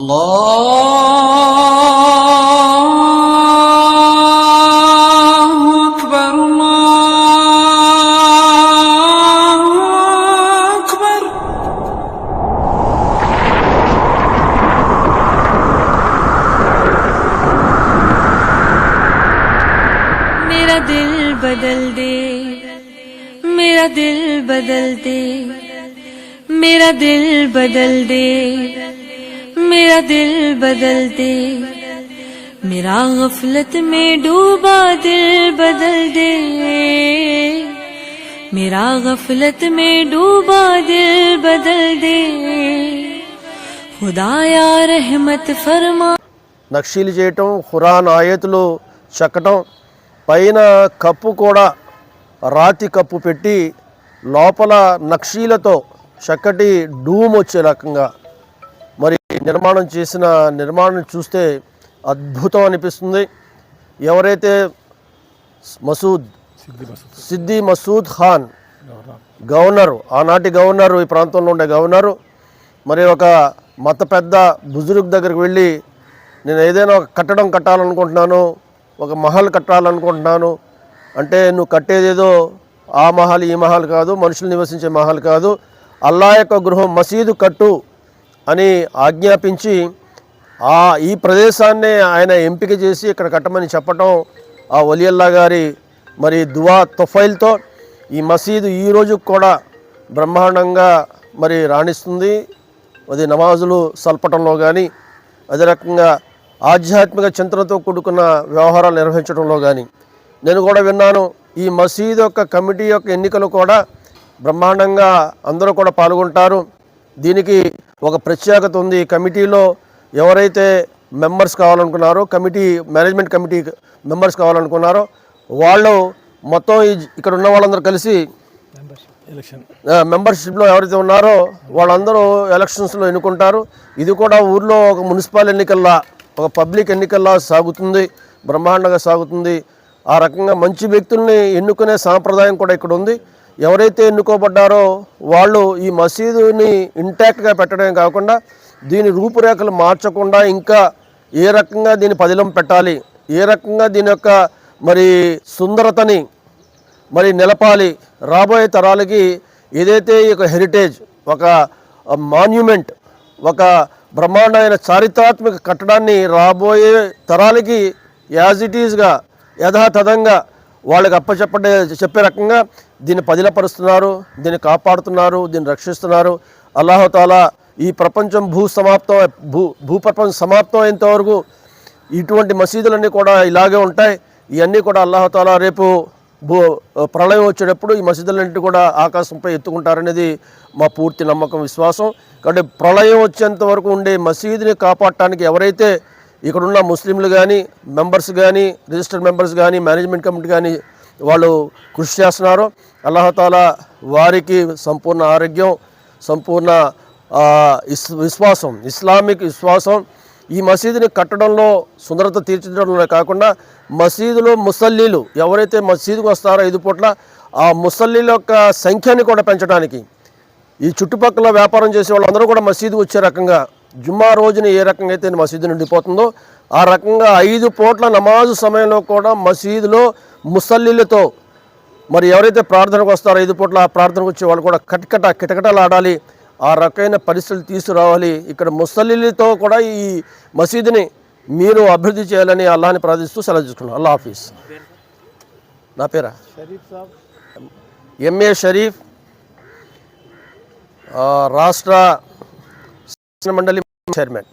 الله أكبر الله أكبر मेरा दिल बदल दे मेरा दिल बदल दे मेरा दिल बदल दे मेरा दिल बदल दे मेरा गफलत में डूबा दिल बदल दे मेरा गफलत में डूबा दिल बदल दे खुदाया रहमत फरमा నక్షీలు చేయటం ఖురాన్ ఆయతులు చెక్కటం పైన కప్పు కూడా రాతి కప్పు పెట్టి లోపల నక్షీలతో చక్కటి డూమ్ వచ్చే రకంగా మరి నిర్మాణం చేసిన నిర్మాణం చూస్తే అద్భుతం అనిపిస్తుంది. ఎవరైతే మసూద్ సిద్ది మసూద్. ఖాన్ గవర్నరు ఆనాటి గవర్నరు ఈ ప్రాంతంలో ఉండే గవర్నరు మరి ఒక మత పెద్ద బుజుర్గ్ దగ్గరికి వెళ్ళి నేను ఏదైనా ఒక కట్టడం కట్టాలనుకుంటున్నాను ఒక మహల్ కట్టాలనుకుంటున్నాను అంటే నువ్వు కట్టేదేదో ఆ మహల్ ఈ మహల్ కాదు మనుషులు నివసించే మహల్ కాదు అల్లా యొక్క గృహం మసీదు కట్టు అని ఆజ్ఞాపించి ఆ ఈ ప్రదేశాన్నే ఆయన ఎంపిక చేసి ఇక్కడ కట్టమని చెప్పటం ఆ వలియల్లా గారి మరి దువా తొఫైల్తో ఈ మసీదు ఈ రోజు కూడా బ్రహ్మాండంగా మరి రాణిస్తుంది. అది నమాజులు సల్పటంలో కానీ అదే రకంగా ఆధ్యాత్మిక చింతనతో కూడుకున్న వ్యవహారాలు నిర్వహించడంలో కానీ నేను కూడా విన్నాను ఈ మసీదు యొక్క కమిటీ యొక్క ఎన్నికలు కూడా బ్రహ్మాండంగా అందరూ కూడా పాల్గొంటారు. దీనికి ఒక ప్రత్యేకత ఉంది. ఈ కమిటీలో ఎవరైతే మెంబర్స్ కావాలనుకున్నారో కమిటీ మేనేజ్మెంట్ కమిటీ మెంబర్స్ కావాలనుకున్నారో వాళ్ళు మొత్తం ఈ ఇక్కడ ఉన్న వాళ్ళందరూ కలిసి మెంబర్షిప్లో ఎవరైతే ఉన్నారో వాళ్ళందరూ ఎలక్షన్స్లో ఎన్నుకుంటారు. ఇది కూడా ఊర్లో ఒక మున్సిపల్ ఎన్నికల్లా ఒక పబ్లిక్ ఎన్నికల్లా సాగుతుంది బ్రహ్మాండంగా సాగుతుంది. ఆ రకంగా మంచి వ్యక్తుల్ని ఎన్నుకునే సాంప్రదాయం కూడా ఇక్కడ ఉంది. ఎవరైతే ఎన్నుకోబడ్డారో వాళ్ళు ఈ మసీదుని ఇంటాక్ట్గా పెట్టడమే కాకుండా దీని రూపురేఖలు మార్చకుండా ఇంకా ఏ రకంగా దీని పదిలం పెట్టాలి ఏ రకంగా దీని యొక్క మరి సుందరతని మరి నిలపాలి రాబోయే తరాలకి ఏదైతే ఈ యొక్క హెరిటేజ్ ఒక మాన్యుమెంట్ ఒక బ్రహ్మాండమైన చారిత్రాత్మక కట్టడాన్ని రాబోయే తరాలకి యాజ్ ఇట్ ఈజ్గా యథాతథంగా వాళ్ళకి అప్పచెప్పడే చెప్పే రకంగా దీన్ని పదిలపరుస్తున్నారు దీన్ని కాపాడుతున్నారు దీన్ని రక్షిస్తున్నారు. అల్లాహతాలా ఈ ప్రపంచం భూ సమాప్తం భూ భూప్రపంచం సమాప్తం అయ్యేంతవరకు ఇటువంటి మసీదులన్నీ కూడా ఇలాగే ఉంటాయి. ఇవన్నీ కూడా అల్లాహతాలా రేపు భూ ప్రళయం వచ్చేటప్పుడు ఈ మసీదులన్నింటి కూడా ఆకాశంపై ఎత్తుకుంటారనేది మా పూర్తి నమ్మకం విశ్వాసం. కాబట్టి ప్రళయం వచ్చేంత వరకు ఉండే మసీదుని కాపాడటానికి ఎవరైతే ఇక్కడున్న ముస్లింలు కానీ మెంబర్స్ కానీ రిజిస్టర్డ్ మెంబర్స్ కానీ మేనేజ్మెంట్ కమిటీ కానీ వాళ్ళు కృషి చేస్తున్నారు. అల్లహతాల వారికి సంపూర్ణ ఆరోగ్యం సంపూర్ణ విశ్వాసం ఇస్లామిక్ విశ్వాసం ఈ మసీదుని కట్టడంలో సుందరత తీర్చిదిద్దడంలో కాకుండా మసీదులో ముసల్లీలు ఎవరైతే మసీదుకు వస్తారో ఐదు పూట్ల ఆ ముసల్లీల యొక్క సంఖ్యని కూడా పెంచడానికి ఈ చుట్టుపక్కల వ్యాపారం చేసే వాళ్ళందరూ కూడా మసీదు వచ్చే రకంగా జుమ్మా రోజున ఏ రకంగా అయితే మసీదు నిండిపోతుందో ఆ రకంగా ఐదు పూట్ల నమాజు సమయంలో కూడా మసీదులో ముసల్లీలతో మరి ఎవరైతే ప్రార్థనకు వస్తారో ఐదు పూట్ల ఆ ప్రార్థనకు వచ్చే వాళ్ళు కూడా కటకట కిటకటలు ఆడాలి ఆ రకమైన పరిస్థితులు తీసుకురావాలి. ఇక్కడ ముసల్లీలతో కూడా ఈ మసీదుని మీరు అభివృద్ధి చేయాలని అల్లాని ప్రార్థిస్తూ సెలవు తీసుకున్నాను అల్లా ఆఫీస్ నా పేరా? ఎంఏ షరీఫ్. రాష్ట్ర మండలి చైర్మన్.